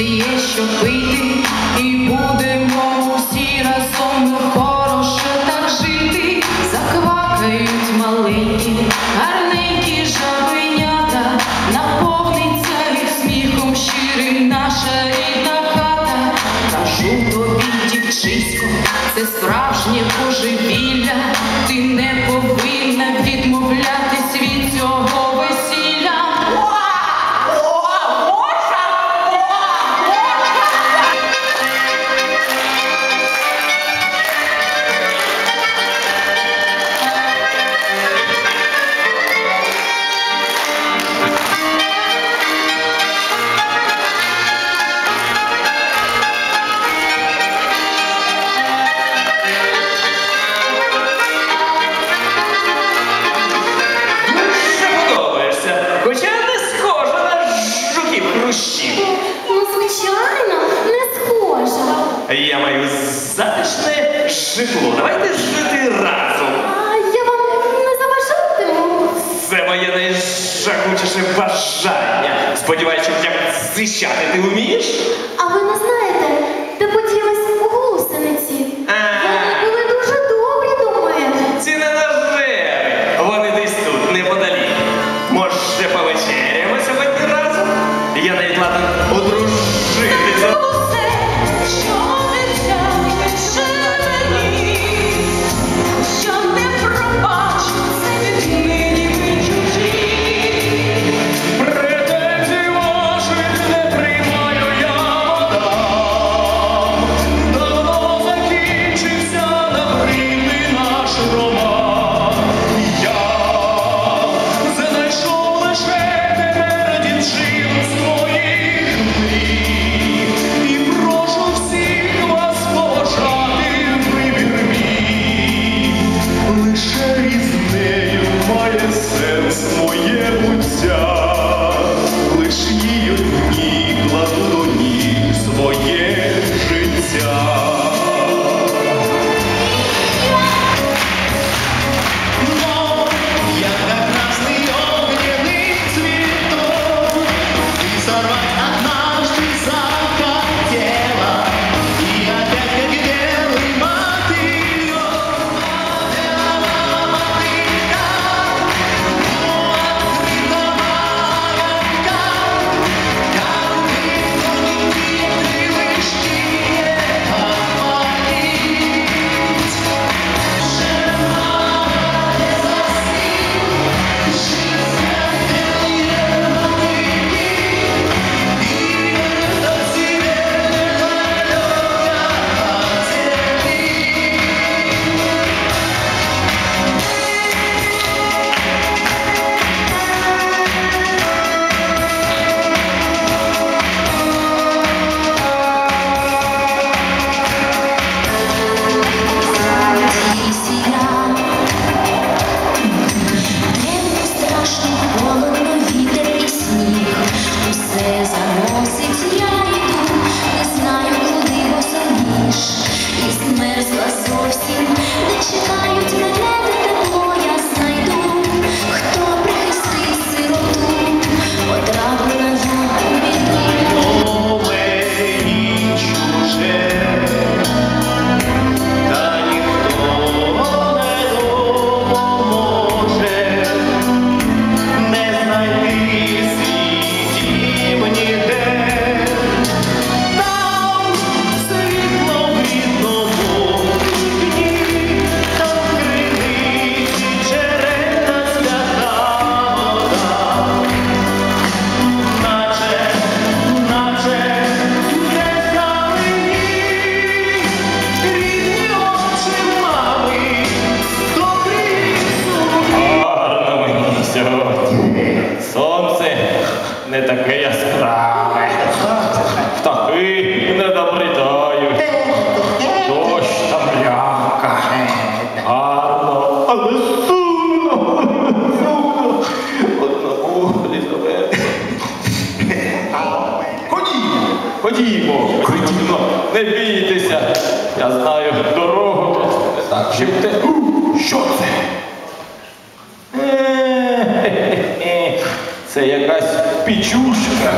завжди є, що пити, і будемо усі разом хороше так жити, заквакають маленькі, гарненькі жабенята, наповниться і сміхом щирим наша рідна хата. Кажу тобі, дівчисько, це справжнє божевілля, ти не повинна відмовляти. бажання. сподіваюся, що хоча б зищати ти вмієш? А ви не знаєте, де поділись у гусениці? wish знаю дорогу. Так. Чим що це? Це якась пічушка.